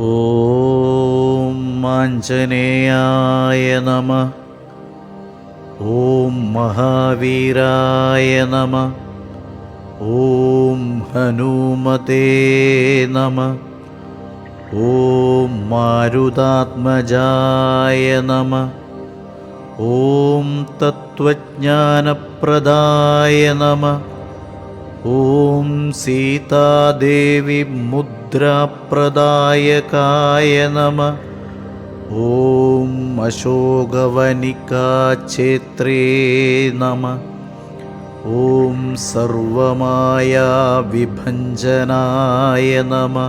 ഓം ആഞ്ജനേയായ നമ. ഓം മഹാവീരായ നമ. ഓം ഹനുമതേ നമ. ഓം മാരുതാത്മജായ നമ. ഓം തത്വജ്ഞാനപ്രദായ നമ. ॐ सीतादेवि मुद्राप्रदायकाय नमः। ॐ अशोकवनिकाक्षेत्रे नमः। ॐ सर्वमायाविभञ्जनाय नमः।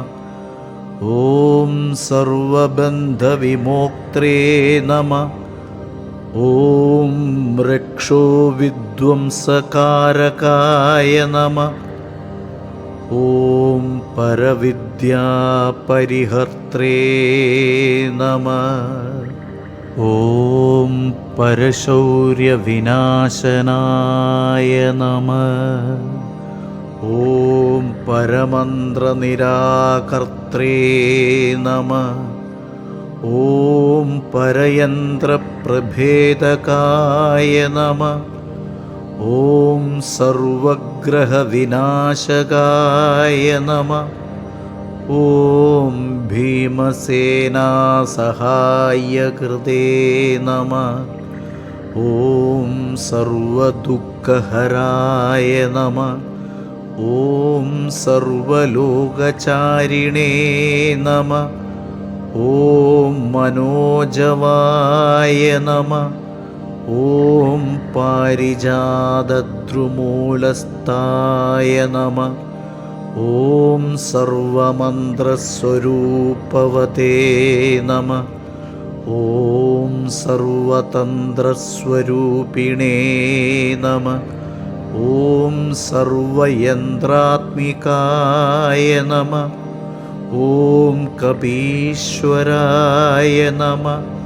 ॐ सर्वबन्धविमोक्त्रे नमः। ॐ വിധ്വംസകാരകായ നമ. ഓം പരവിദ്യാപരിഹർത്രേ നമ. ഓം പരശൗര്യവിനാശനായ നമ. ഓം പരമന്ത്രനിരാകർത്രേ നമ. ഓം പരയന്ത്രപ്രഭേദകായ നമ. ഓം സർവഗ്രഹവിനാശകായ നമ. ഓം ഭീമസേനാസഹായകൃതേ നമ. ഓം സർവദുഃഖഹരായ നമ. ഓം സർവലോകചാരിണേ നമ. ഓം മനോജവായ നമ. ഓം പാരിജാതൃമൂലസ്ഥായ നമ. ഓം സർവമന്ത്രസ്വരൂപവതേ നമ. ഓം സർവതന്ത്രസ്വരൂപിണേ നമ. ഓം സർവയന്ത്രാത്മികായ നമ. ഓം കപീശ്വരായ നമ.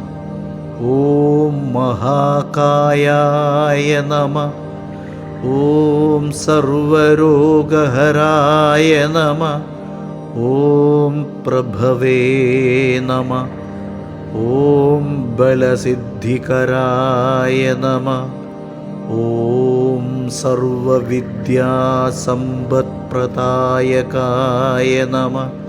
ॐ महाकायाय नमः। ॐ सर्वरोगहराय नमः। ॐ प्रभवे नमः। ॐ बलसिद्धिकराय नमः। ॐ सर्वविद्यासम्पत्प्रदायकाय नमः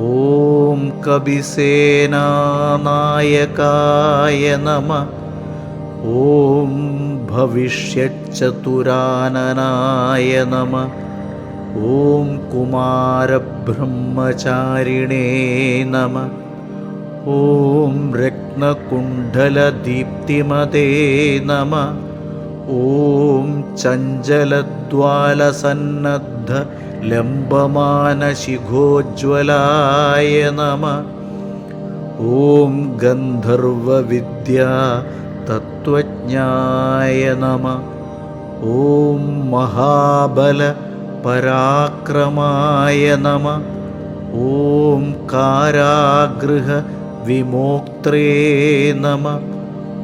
ॐ कविसेनानायकाय नमः। ॐ भविष्यच्चतुराननाय नमः। ॐ कुमारब्रह्मचारिणे नमः। ॐ रत्नकुण्डलदीप्तिमते नमः ॐ चञ्चलद्वालसन्नद्ध लम्बमानशिखोज्ज्वलाय नमः ॐ गन्धर्वविद्या तत्त्वज्ञाय नमः ॐ महाबलपराक्रमाय नमः ॐ कारागृहविमोक्त्रे नमः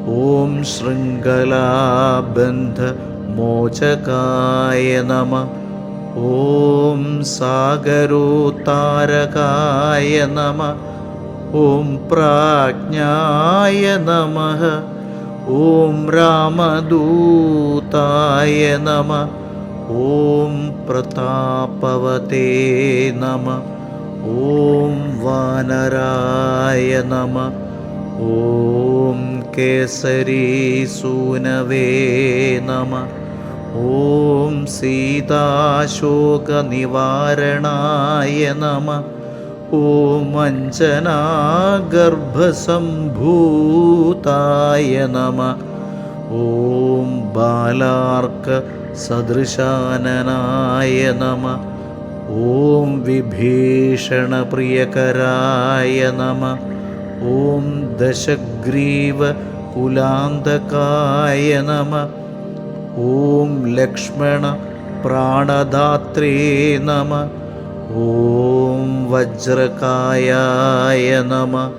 ॐ शृङ्खलाबन्धमोचकाय नमः ॐ सागरोत्तारकाय नमः ॐ प्राज्ञाय नमः ॐ रामदूताय नमः ॐ प्रतापवते नमः ॐ वानराय नमः ഓം കേസരീ സൂനവേ നമ. ഓം സീതാശോകനിവാരണായ നമ. ഓം അഞ്ജനാഗർഭസംഭൂതായ നമ. ഓം ബാലാർക്ക സദൃശാനനായ നമ. ഓം വിഭീഷണപ്രിയകരായ നമ. ॐ दशग्रीवकुलान्तकाय नमः। ॐ लक्ष्मणप्राणदात्रे नमः। ॐ वज्रकायाय नमः।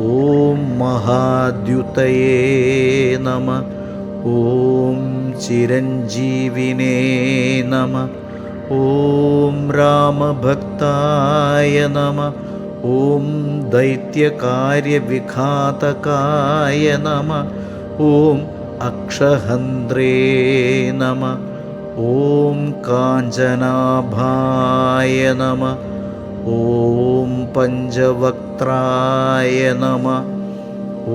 ॐ महाद्युतये नमः। ॐ चिरञ्जीविने नमः। ॐ रामभक्ताय नमः ॐ दैत्यकार्यविघातकाय नमः ॐ अक्षहन्द्रे नमः ॐ काञ्चनाभाय नमः ॐ पञ्चवक्त्राय नमः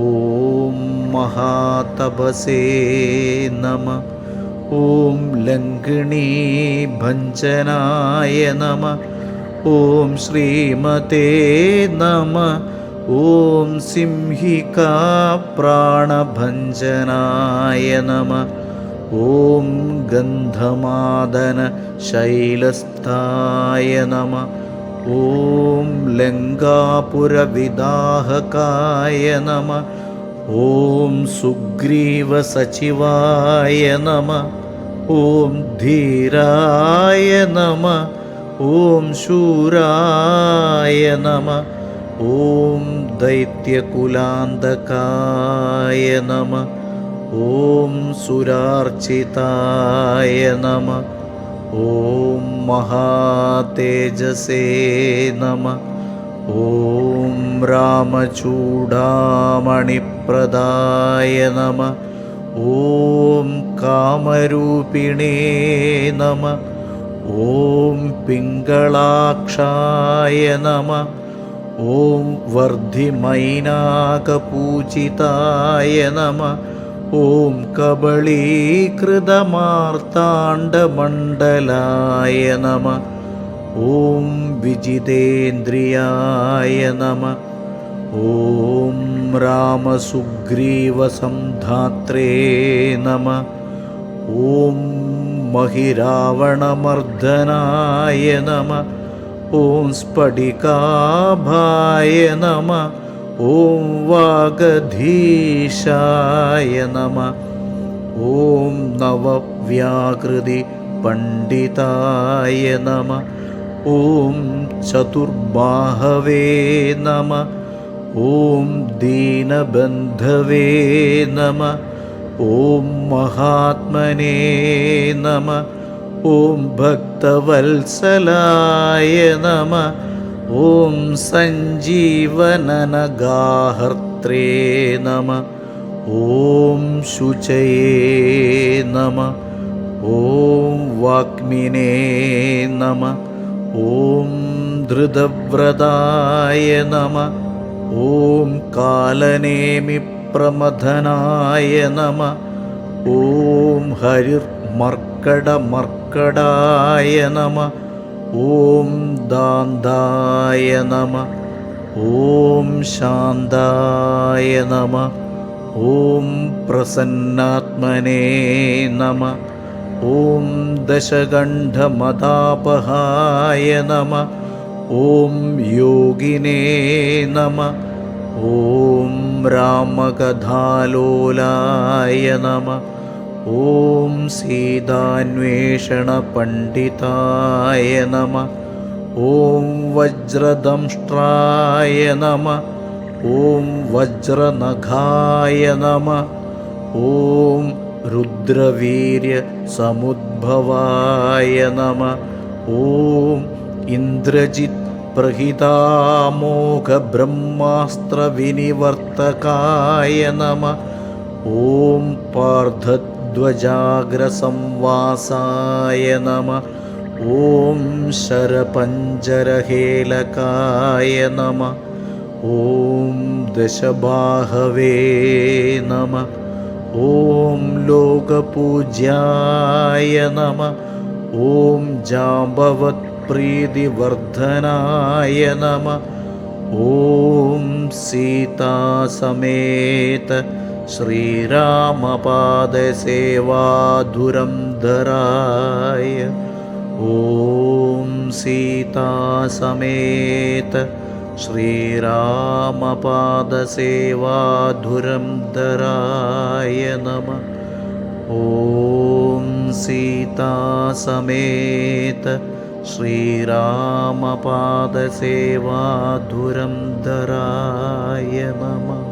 ॐ महातपसे नमः ॐ लङ्घिणीभञ्जनाय नमः ഓം ശ്രീമതേ നമ. ഓം സിംഹിക പ്രാണഭഞ്ജനായ നമ. ഓം ഗന്ധമാദന ശൈലസ്ഥായ നമ. ഓം ലങ്കാപുരവിദാഹകായ നമ. ഓം സുഗ്രീവ സുഗ്രീവസച്ചിവായ നമ. ഓം ധീരായ നമ. ഓം ശൂരായ നമ. ഓം ദൈത്യകുലാന്തകായ നമ. ഓം സുരാർച്ചിതായ നമ. ഓം മഹാതേജസേ നമ. ഓം രാമചൂടാമണിപ്രദായ നമ. ഓം കാമരൂപിണേ നമ. ॐ पिङ्गलाक्षाय नमः ॐ वर्धिमैनाकपूजिताय नमः ॐ कबलीकृतमार्ताण्डमण्डलाय नमः ॐ विजितेन्द्रियाय नमः ॐ रामसुग्रीवसन्धात्रे नमः ॐ महिरावणमर्दनाय नमः ॐ स्फटिकाभाय नमः ॐ वागधीशाय नमः ॐ नवव्याकृति पण्डिताय नमः ॐ चतुर्बाहवे नमः ॐ दीनबन्धवे नमः ഓം മഹാത്മനേ നമ. ഓം ഭക്തവത്സലായ നമ. ഓം സഞ്ജീവനനഗാഹർത്രേ നമ. ഓം ശുചയേ നമ. ഓം വാഗ്മിനേ നമ. ഓം ധൃതവ്രതായ നമ. ഓം കാലനേമി പ്രമഥനായ നമ. ഓം ഹരിർ മർക്കട മർക്കടായ നമ. ഓം ദാന്തായ നമ. ഓം ശാന്തായ നമ. ഓം പ്രസന്നാത്മനേ നമ. ഓം ദശകണ്ഠമതാപഹായ നമ. ഓം യോഗിനേ നമ. ॐ रामकथालोलाय नमः। ॐ सीतान्वेषणपण्डिताय नमः। ॐ वज्रदंष्ट्राय नमः। ॐ वज्रनघाय नमः। ॐ रुद्रवीर्यसमुद्भवाय नमः। ॐ इन्द्रजित् प्रहितामोघब्रह्मास्त्रविनिवर्तकाय नमः। ॐ पार्थध्वजाग्रसंवासाय नमः। ॐ शरपञ्जरहेलकाय नमः। ॐ दशबाहवे नमः। ॐ लोकपूज्याय नमः। ॐ जाम्बवत्प्रीतिवर्धनाय नमः। ॐ सीतासमेत श्रीरामपादसेवाधुरन्धराय। ॐ सीतासमेत श्रीरामपादसेवाधुरन्धराय नमः। ॐ सीतासमेत श्रीरामपादसेवाधुरन्धराय नमः